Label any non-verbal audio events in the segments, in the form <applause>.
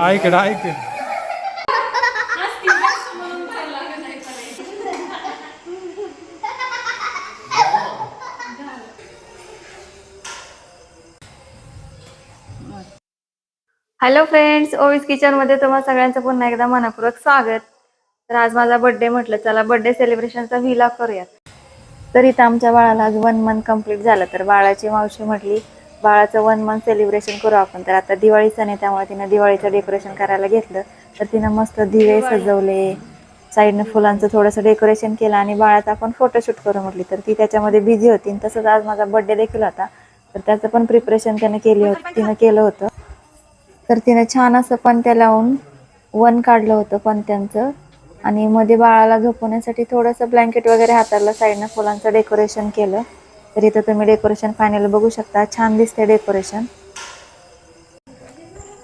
ऐक ऐक. Hello friends Ovis किचनमध्ये तुम्हाला सगळ्यांचं पुन्हा एकदा मनपूर्वक स्वागत. तर आज माझा बर्थडे म्हटलं चला बर्थडे सेलिब्रेशनचा व्हिला करूयात. तर इथं आमच्या बाळाला आज वन मंथ कंप्लीट झालं तर बाळाची मावशी म्हटली बाळाचं वन मंथ सेलिब्रेशन करू आपण. तर आता दिवाळी सण आहे त्यामुळे तिनं दिवाळीचं डेकोरेशन करायला घेतलं. तर तिनं मस्त दिवे सजवले साईडनं फुलांचं थोडंसं डेकोरेशन केलं आणि बाळाचा आपण फोटोशूट करू म्हटली. तर ती त्याच्यामध्ये बिझी होती आणि तसंच आज माझा बर्थडे देखील होता. तर त्याचं पण प्रिपरेशन त्यानं केली होती तिनं केलं होतं. तर तिनं छान असं पणत्या लावून वन काढलं होतं पणत्यांचं. आणि मध्ये बाळाला झोपवण्यासाठी थोडंसं ब्लँकेट वगैरे हाताळलं साईडनं फुलांचं डेकोरेशन केलं. तर इथं तुम्ही डेकोरेशन फायनल बघू शकता. छान दिसते डेकोरेशन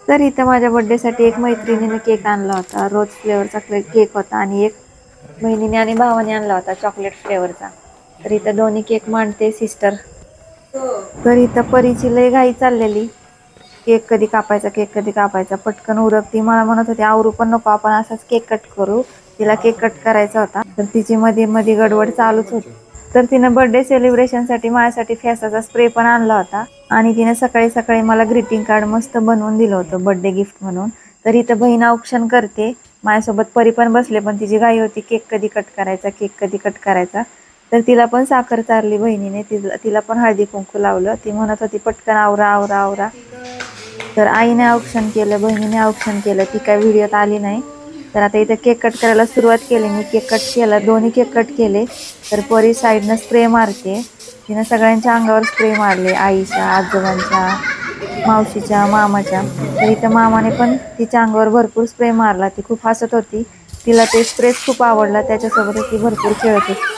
तर इथं माझ्या बड्डेसाठी एक मैत्रिणीने केक आणला होता. रोज फ्लेवरचा केक होता आणि एक बहिणीने आणि भावाने आणला होता चॉकलेट फ्लेवरचा तर इथं दोन्ही केक मांडते सिस्टर तर इथं परीची लय घाई चाललेली. केक कधी कापायचा केक कधी कापायचा. पटकन उरक ती मला म्हणत होती आवरू पण नको आपण असाच केक कट करू. तिला केक कट करायचा होता. तर तिची मध्ये मध्ये गडबड चालूच होती. तर तिनं बर्थडे सेलिब्रेशनसाठी माझ्यासाठी फॅसाचा स्प्रे पण आणला होता. आणि तिने सकाळी सकाळी मला ग्रीटिंग कार्ड मस्त बनवून दिलं होतं बर्थडे गिफ्ट म्हणून. तर इथं बहीण औक्षण करते. माझ्यासोबत परी पण बसले पण तिची घाई होती. केक कधी कट करायचा केक कधी कट करायचा. तर तिला पण साखर चारली बहिणीने. तिला तिला पण हळदी कुंकू लावलं. ती म्हणत होती पटकन आवरा आवरा आवरा. तर आईने औक्षण केलं बहिणीने औक्षण केलं. ती काय व्हिडिओत आली नाही. तर आता इथं केक कट करायला सुरुवात केली. मी केक कट केला. दोन्ही केक कट केले. तर परी साईडनं स्प्रे मारते. तिनं सगळ्यांच्या अंगावर स्प्रे मारले. आईच्या आजोबांच्या मावशीच्या मामाच्या. तर इथं मामाने पण तिच्या अंगावर भरपूर स्प्रे मारला. ती खूप हसत होती. तिला ते स्प्रेच खूप आवडला. त्याच्यासोबतच ती भरपूर खेळत होती.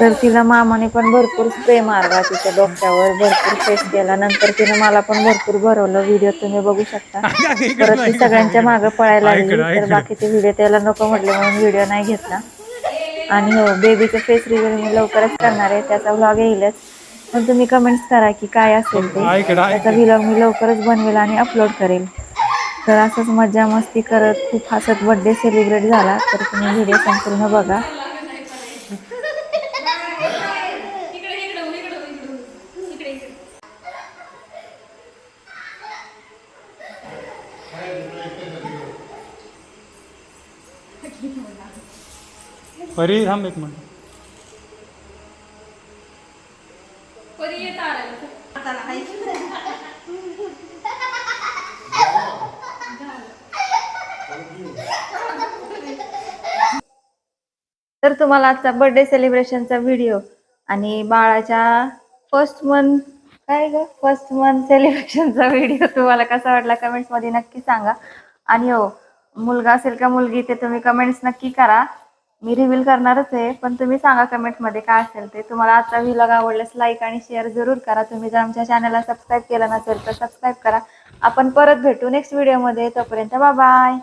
तर तिला मामाने पण भरपूर स्प्रे मारला तिच्या डोक्यावर भरपूर फेस केला. नंतर तिनं मला पण भरपूर भरवलं. व्हिडिओ तुम्ही बघू शकता. <laughs> परत ती सगळ्यांच्या मागं पळायला लागली. तर बाकीचे व्हिडिओ त्याला नको म्हटले म्हणून व्हिडिओ नाही घेतला. आणि हो बेबीचं फेस रिव्ह्यू मी लवकरच करणार आहे. त्याचा व्लॉग येईलच. पण तुम्ही कमेंट्स करा की काय असेल ते. त्याचा व्लॉग मी लवकरच बनवेल आणि अपलोड करेल. तर असंच मजा मस्ती करत खूप हसत बर्थडे सेलिब्रेट झाला. तर तुम्ही व्हिडिओ संपूर्ण बघा. परी थांब एक मिनिट. तर तुम्हाला आजचा बर्थडे सेलिब्रेशनचा व्हिडिओ आणि बाळाच्या फर्स्ट मंथ काय ग? फर्स्ट मंथ सेलिब्रेशनचा व्हिडिओ तुम्हाला कसा वाटला कमेंट्समध्ये नक्की सांगा. आणि हो मुलगा असेल का मुलगी ते तुम्ही कमेंट्स नक्की करा. मी रिव्हील करणारच आहे पण तुम्ही सांगा कमेंटमध्ये काय असेल ते. तुम्हाला आजचा व्हिलॉग आवडल्यास लाईक आणि शेअर जरूर करा. तुम्ही जर आमच्या चॅनलला सबस्क्राईब केलं नसेल तर सबस्क्राईब करा. आपण परत भेटू नेक्स्ट व्हिडिओमध्ये तोपर्यंत बाय